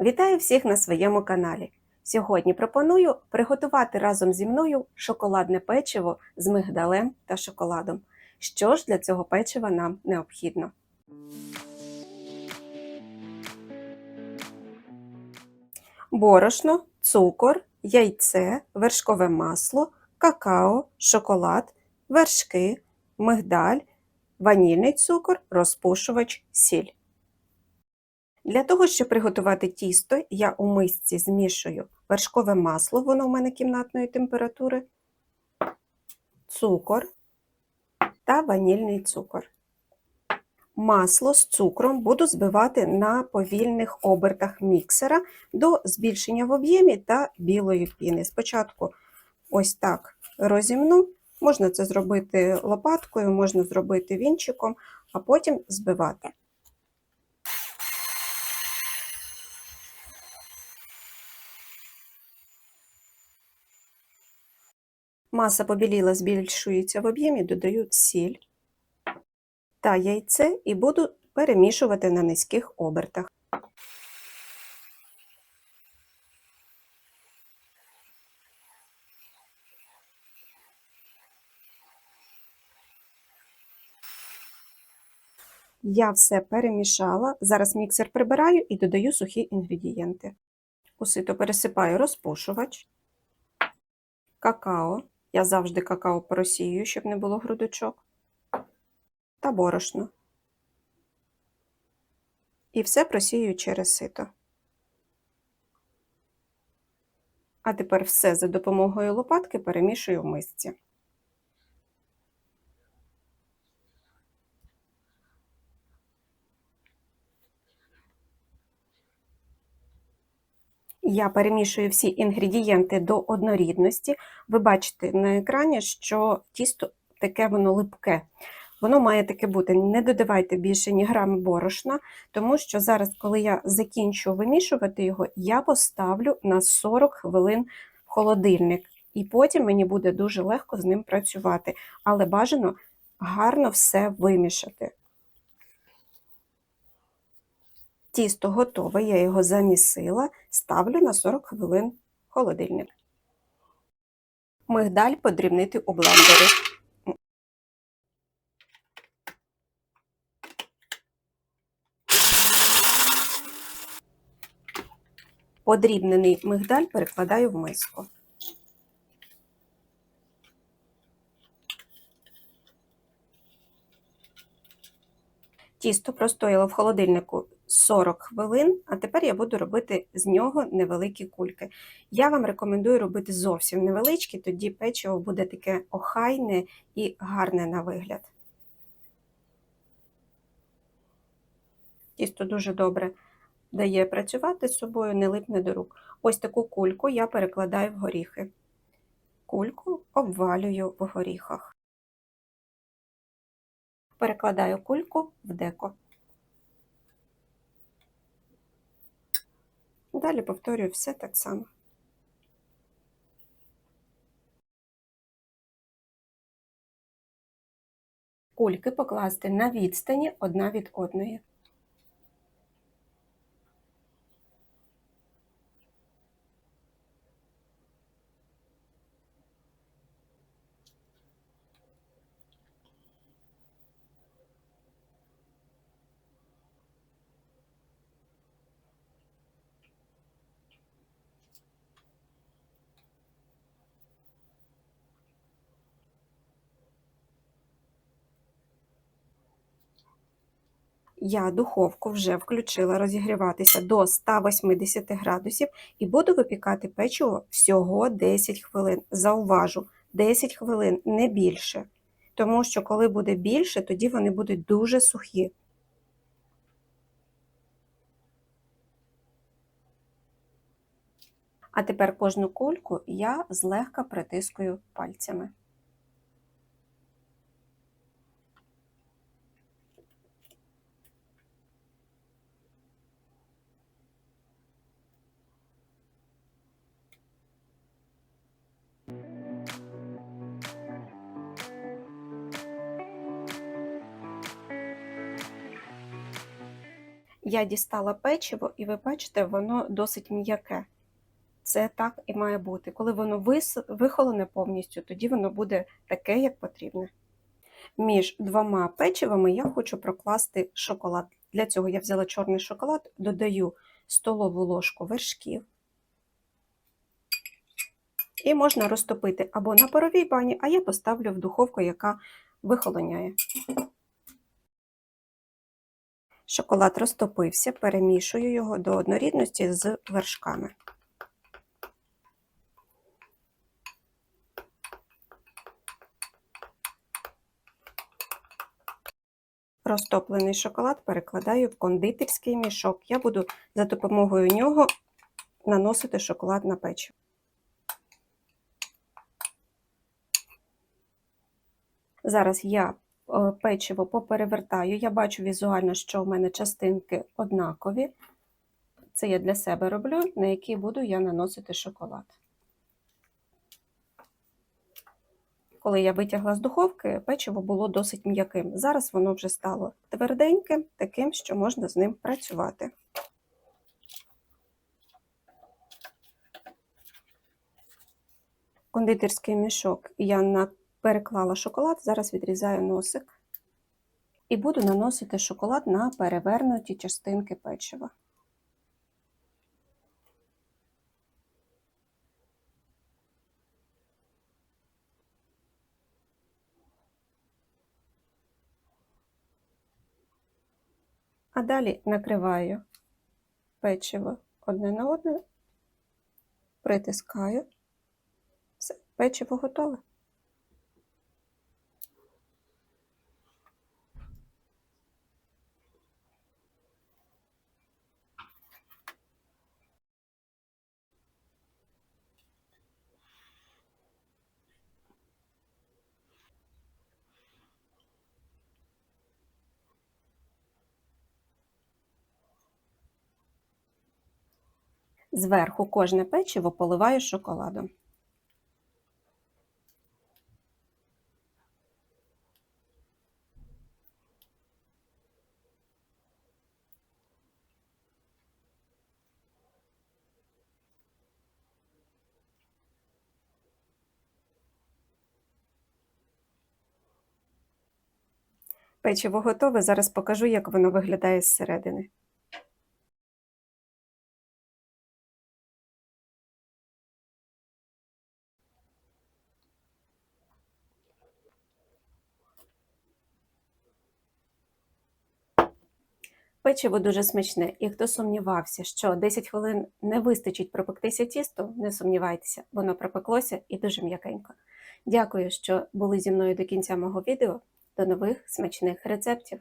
Вітаю всіх на своєму каналі. Сьогодні пропоную приготувати разом зі мною шоколадне печиво з мигдалем та шоколадом. Що ж для цього печива нам необхідно? Борошно, цукор, яйце, вершкове масло, какао, шоколад, вершки, мигдаль, ванільний цукор, розпушувач, сіль. Для того, щоб приготувати тісто, я у мисці змішую вершкове масло, воно у мене кімнатної температури, цукор та ванільний цукор. Масло з цукром буду збивати на повільних обертах міксера до збільшення в об'ємі та білої піни. Спочатку ось так розімну, можна це зробити лопаткою, можна зробити вінчиком, а потім збивати. Маса побіліла, збільшується в об'ємі, додаю сіль та яйце і буду перемішувати на низьких обертах. Я все перемішала. Зараз міксер прибираю і додаю сухі інгредієнти. У сито пересипаю розпушувач, какао. Я завжди какао просію, щоб не було грудочок, та борошно. І все просію через сито. А тепер все за допомогою лопатки перемішую в мисці. Я перемішую всі інгредієнти до однорідності. Ви бачите на екрані, що тісто таке воно липке. Воно має таке бути. Не додавайте більше ні грами борошна, тому що зараз, коли я закінчу вимішувати його, я поставлю на 40 хвилин в холодильник. І потім мені буде дуже легко з ним працювати. Але бажано гарно все вимішати. Тісто готове, я його замісила, ставлю на 40 хвилин холодильник. Мигдаль подрібнити у блендері. Подрібнений мигдаль перекладаю в миску. Тісто простояло в холодильнику 40 хвилин, а тепер я буду робити з нього невеликі кульки. Я вам рекомендую робити зовсім невеличкі, тоді печиво буде таке охайне і гарне на вигляд. Тісто дуже добре дає працювати з собою, не липне до рук. Ось таку кульку я перекладаю в горіхи. Кульку обвалюю в горіхах. Перекладаю кульку в деко. Далі повторюю все так само. Кульки покласти на відстані одна від одної. Я духовку вже включила розігріватися до 180 градусів і буду випікати печиво всього 10 хвилин. Зауважу, 10 хвилин, не більше. Тому що, коли буде більше, тоді вони будуть дуже сухі. А тепер кожну кульку я злегка притискую пальцями. Я дістала печиво, і ви бачите, воно досить м'яке. Це так і має бути. Коли воно вис... вихолоне повністю, тоді воно буде таке, як потрібне. Між двома печивами я хочу прокласти шоколад. Для цього я взяла чорний шоколад, додаю столову ложку вершків. І можна розтопити або на паровій бані, а я поставлю в духовку, яка вихолоняє. Шоколад розтопився, перемішую його до однорідності з вершками. Розтоплений шоколад перекладаю в кондитерський мішок. Я буду за допомогою нього наносити шоколад на печиво. Зараз я печиво поперевертаю. Я бачу візуально, що в мене частинки однакові. Це я для себе роблю, на які буду я наносити шоколад. Коли я витягла з духовки, печиво було досить м'яким. Зараз воно вже стало тверденьким, таким, що можна з ним працювати. Кондитерський мішок я на... переклала шоколад, зараз відрізаю носик і буду наносити шоколад на перевернуті частинки печива. А далі накриваю печиво одне на одне, притискаю. Все, печиво готове. Зверху кожне печиво поливаю шоколадом. Печиво готове, зараз покажу, як воно виглядає зсередини. Печиво дуже смачне, і хто сумнівався, що 10 хвилин не вистачить пропектися тісто, не сумнівайтеся, воно пропеклося і дуже м'якенько. Дякую, що були зі мною до кінця мого відео. До нових смачних рецептів!